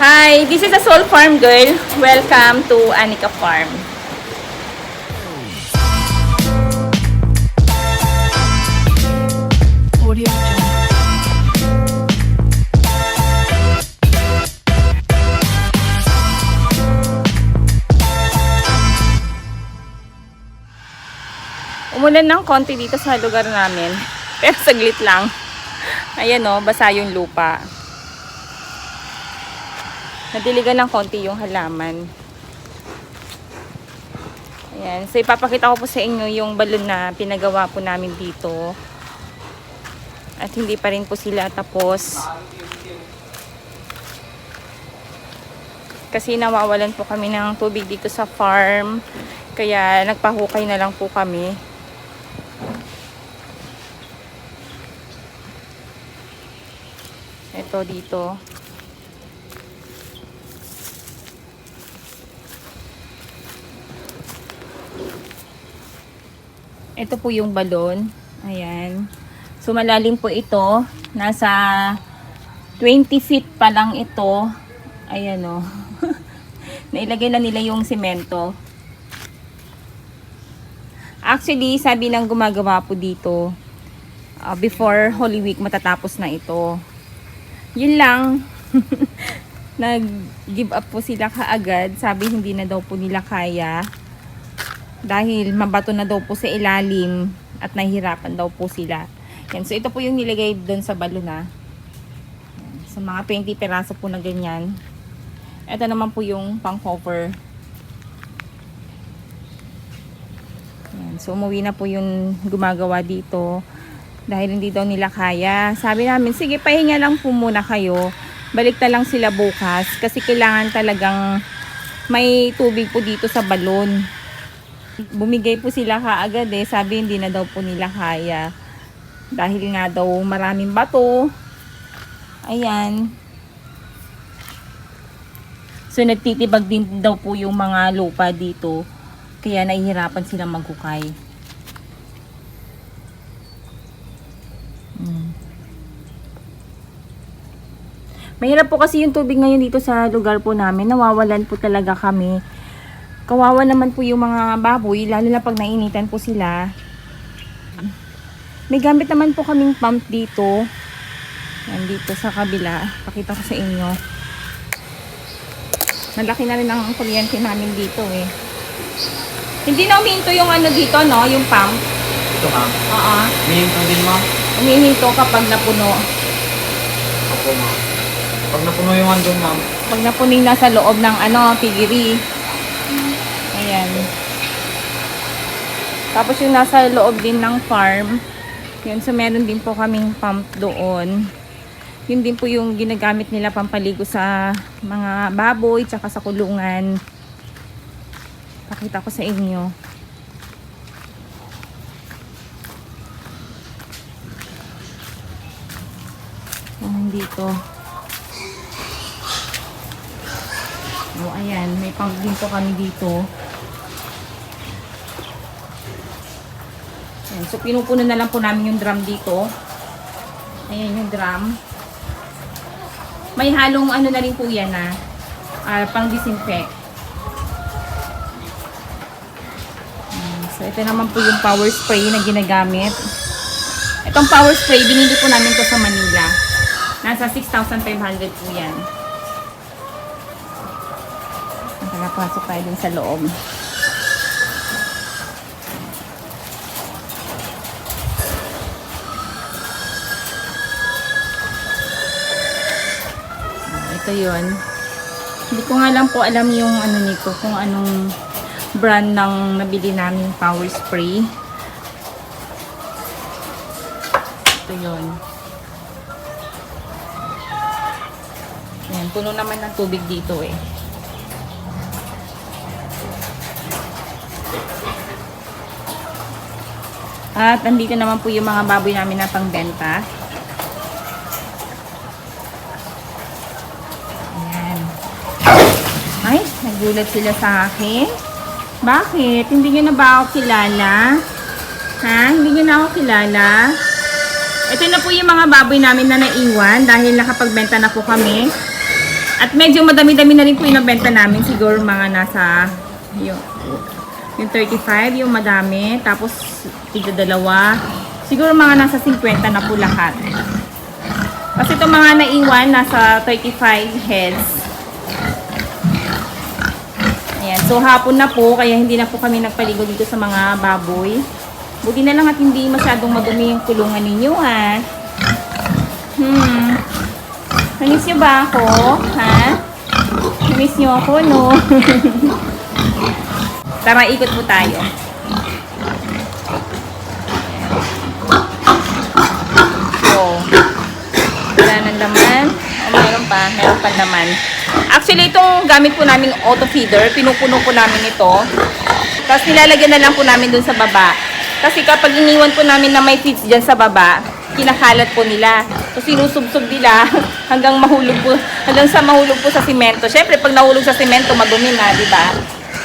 Hi, this is a Soul Farm Girl. Welcome to Anika Farm. Umulan ng konti dito sa lugar namin. Pero saglit lang. Ayan o, basa yung lupa. Nadiligan ng konti yung halaman. Ayan. So, ipapakita ko po sa inyo yung balon na pinagawa po namin dito. At hindi pa rin po sila tapos. Kasi nawawalan po kami ng tubig dito sa farm. Kaya nagpahukay na lang po kami. Ito dito. Ito po yung balon. Ayan. So malalim po ito. Nasa 20 feet pa lang ito. Ayan o. Nailagay na nila yung semento. Actually, sabi ng gumagawa po dito, uh, before Holy Week matatapos na ito. Yun lang. Nag-give up po sila kaagad. Sabi hindi na daw po nila kaya. Dahil mabato na daw po sa ilalim at nahihirapan daw po sila. Yan. So ito po yung nilagay doon sa balon na. Sa mga 20 peraso po na ganyan. Ito naman po yung pang cover. Yan. So umuwi na po yung gumagawa dito dahil hindi daw nila kaya. Sabi namin, sige pahinga lang po muna kayo. Balik na lang sila bukas kasi kailangan talagang may tubig po dito sa balon. Bumigay po sila kaagad eh. Sabi hindi na daw po nila kaya. Dahil nga daw maraming bato. Ayan. So nagtitibag din daw po yung mga lupa dito. Kaya nahihirapan silang maghukay. Mm. Mahirap po kasi yung tubig ngayon dito sa lugar po namin. Nawawalan po talaga kami. Kawawa naman po yung mga baboy, lalo na pag nainitan po sila. May gamit naman po kaming pump dito. Yan dito sa kabila. Pakita ko sa inyo. Nalaki na rin ang kuryente namin dito eh. Hindi na umihinto yung ano dito, no? Yung pump. Ito ma'am. Oo. Minintong din ma'am. Umihinto kapag napuno. Opo ma'am. Pag napuno yung andun ma'am, Pag napuning nasa loob ng ano, pigiri. Ayan. Tapos yung nasa loob din ng farm. Yun, so meron din po kaming pump doon. Yun din po yung ginagamit nila pampaligo sa mga baboy, tsaka sa kulungan. Pakita ko sa inyo. Ayan dito. O, ayan. May pump din po kami dito. Ayan. So, pinupuno na lang po namin yung drum dito. Ayan yung drum. May halong ano na rin po yan na ah, pang disinfect. So, ito naman po yung power spray na ginagamit. Itong power spray, binili po namin to sa Manila. Nasa 6,500 po yan. Nakapasok tayo dun sa loob. Ito yon. Hindi ko nga lang po alam yung ano nito, kung anong brand ng nabili namin power spray. Ito yon. Yan, puno naman ng tubig dito eh. At andito naman po yung mga baboy namin na pangbenta. Ayan. Ay, nagulat sila sa akin. Bakit? Hindi nyo na ba ako kilala? Ha? Hindi nyo na ako kilala? Ito na po yung mga baboy namin na naiwan dahil nakapagbenta na po kami. At medyo madami-dami na rin po yung nabenta namin. Siguro mga nasa yung, yung 35, yung madami. Tapos, tigda dalawa. Siguro mga nasa 50 na po lahat. Kasi itong mga naiwan, nasa 35 heads. Ayan. So, hapon na po, kaya hindi na po kami nagpaligo dito sa mga baboy. Buti na lang at hindi masyadong madumi yung kulungan ninyo, ha? Hmm. Namiss niyo ba ako? Ha? Namiss niyo ako, no? Tara, ikot po tayo. Oh. Wala nang laman. O, meron pa. Meron pa naman. Actually, itong gamit po namin auto feeder, pinupuno po namin ito. Tapos nilalagyan na lang po namin dun sa baba. Kasi kapag iniwan po namin na may feeds dyan sa baba, kinakalat po nila. So sinusubsob nila hanggang mahulog po, hanggang sa mahulog po sa simento. Syempre, pag nahulog sa simento, madumi na, di ba?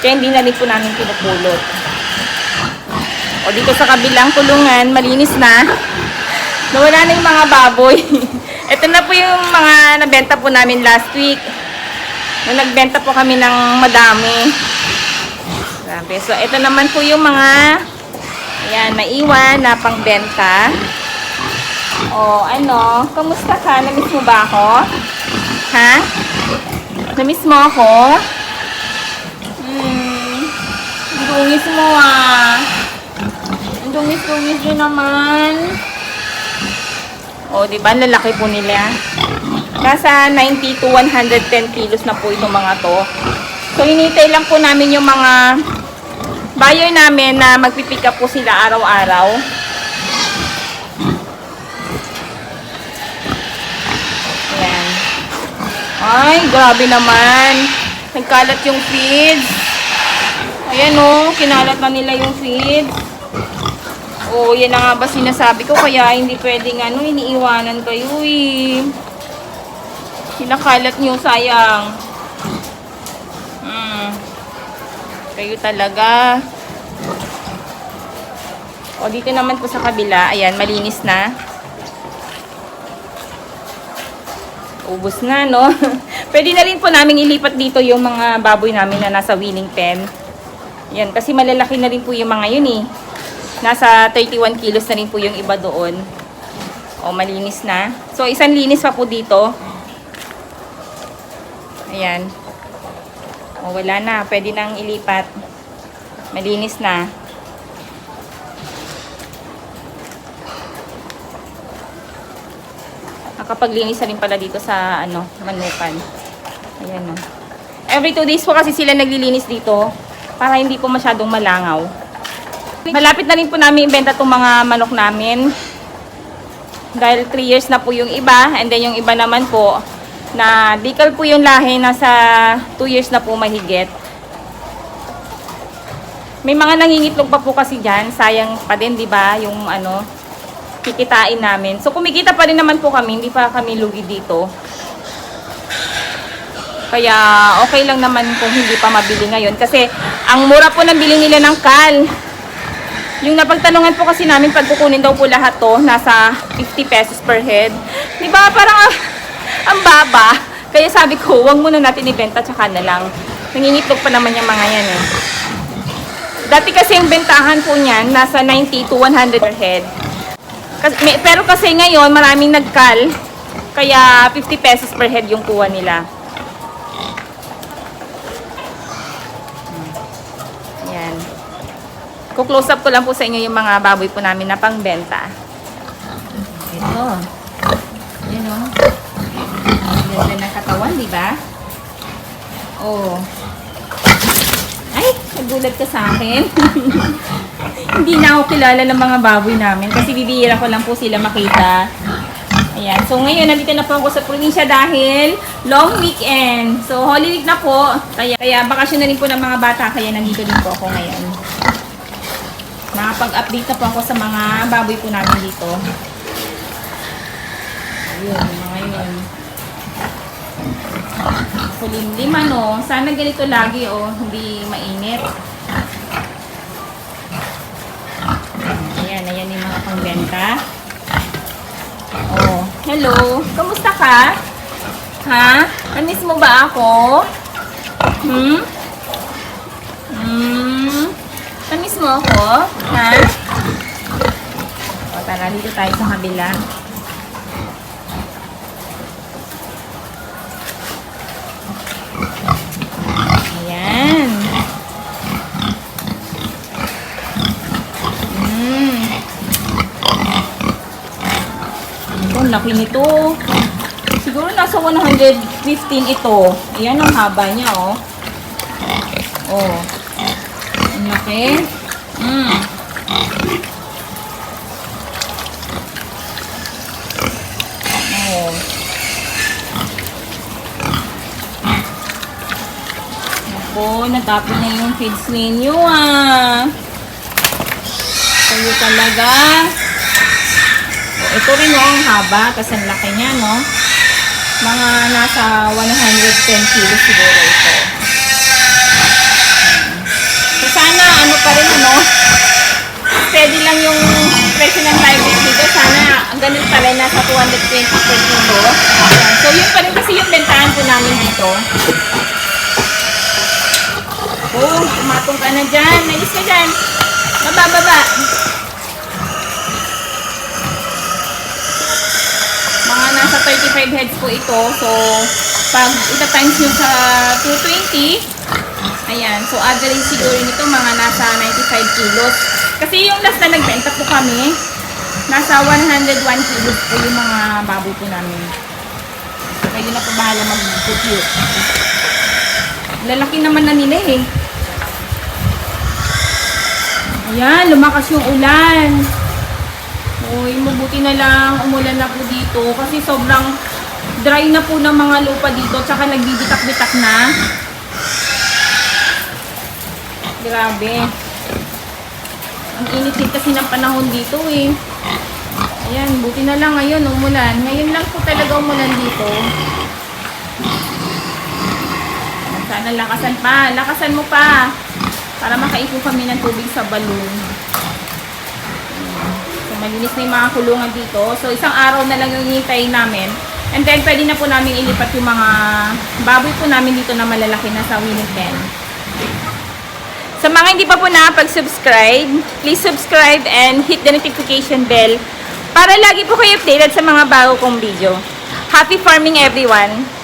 Kaya hindi na rin po namin pinupulot. O dito sa kabilang kulungan, malinis na. Nawala na yung mga baboy. Ito na po yung mga nabenta po namin last week. Nung nagbenta po kami ng madami. Grabe. So, ito naman po yung mga ayan, naiwan na pangbenta. O, ano? Kamusta ka? Namiss mo ba ako? Ha? Namiss mo ako? Hmm. Ang dungis mo ah. Ang dungis-dungis yun naman. O, di ba? Lalaki po nila. Nasa 90 to 110 kilos na po itong mga to. So, hinintay lang po namin yung mga buyer namin na magpipick up po sila araw-araw. Ayan. Ay, grabe naman. Nagkalat yung feeds. Ayan o, kinalat na nila yung feeds. Oo, yan na nga ba sinasabi ko, kaya hindi pwedeng ano, iniiwanan kayo eh. Kinakalat nyo, sayang. Hmm. Kayo talaga. O, dito naman po sa kabila, ayan, malinis na. Ubus na, no? Pwede na rin po namin ilipat dito yung mga baboy namin na nasa winning pen. Yan, kasi malalaki na rin po yung mga yun eh. Nasa 31 kilos na rin po yung iba doon. O, malinis na. So, isang linis pa po dito. Ayan. O, wala na. Pwede nang ilipat. Malinis na. Nakapaglinis na rin pala dito sa, ano, manukan. Ayan o. Every two days po kasi sila naglilinis dito para hindi po masyadong malangaw. Malapit na rin po namin ibenta itong mga manok namin. Dahil 3 years na po yung iba. And then yung iba naman po, na decal po yung lahi, nasa 2 years na po mahigit. May mga nangingitlog pa po kasi dyan. Sayang pa din, di ba? Yung ano, kikitain namin. So kumikita pa rin naman po kami. Hindi pa kami lugi dito. Kaya okay lang naman kung hindi pa mabili ngayon. Kasi ang mura po ng bili nila ng kal. Yung napagtanungan po kasi namin pag kukunin daw po lahat to, nasa 50 pesos per head. Di ba? Parang ah, ang baba. Kaya sabi ko, wag muna natin ibenta tsaka na lang. Nangingitlog pa naman yung mga yan eh. Dati kasi yung bentahan po niyan, nasa 90 to 100 per head. Kasi, may- pero kasi ngayon, maraming nagkal. Kaya 50 pesos per head yung kuha nila. Yan. Kuklose up ko lang po sa inyo yung mga baboy po namin na pangbenta. Ito. Yan o. Katawan, di ba? Oh. Ay, nagulat ka sa akin. Hindi na ako kilala ng mga baboy namin kasi bibihira ko lang po sila makita. Ayan. So, ngayon, nandito na po ako sa probinsya dahil long weekend. So, Holy Week na po. Kaya, kaya bakasyon na rin po ng mga bata. Kaya nandito din po ako ngayon. Nakapag-update na po ako sa mga baboy po namin dito. Ayun, mga yun. Kulimlim ano. Sana ganito lagi oh. Hindi mainit. Ayan, ayan yung mga pangbenta. Oh, hello. Kamusta ka? Ha? Namiss mo ba ako? Hmm? Hmm? Namiss mo ako? Ha? O, tara, dito tayo sa kabila. Ayan. Hmm. Ito, ang laki nito. Siguro nasa 115 ito. Ayan ang haba niya, oh. Oh. Ang laki. Mm. Oh. Ako, na yung feeds ninyo, ah. Kayo talaga. Ito rin oh, ang haba, kasi ang laki niya, no? Mga nasa 110 kilos siguro ito. So sana, ano pa rin, ano? Steady lang yung presyo ng weight dito. Sana, ganun pa rin, nasa 220 per kilo. So, yun pa rin kasi yung bentahan po namin dito. Oh, tumatong ka na dyan. Nailis ka dyan. Baba, 35 heads po ito. So, pag ita times nyo sa 220, ayan. So, average siguro nito mga nasa 95 kilos. Kasi yung last na nagbenta po kami, nasa 101 kilos po yung mga baboy po namin. So, kayo na po bahala mag-compute. Lalaki naman na nila eh. Ayan, lumakas yung ulan. Uy, mabuti na lang umulan na po dito kasi sobrang dry na po ng mga lupa dito tsaka nagbibitak-bitak na. Grabe. Ang init din kasi ng panahon dito eh. Ayan, buti na lang ngayon umulan. Ngayon lang po talaga umulan dito. Sana lakasan pa. Lakasan mo pa. Para makaipon kami ng tubig sa balon. Malinis na yung mga kulungan dito. So, isang araw na lang yung hintayin namin. And then, pwede na po namin ilipat yung mga baboy po namin dito na malalaki na sa winning pen. Sa mga hindi pa po nakapag-subscribe, please subscribe and hit the notification bell para lagi po kayo updated sa mga bago kong video. Happy farming everyone!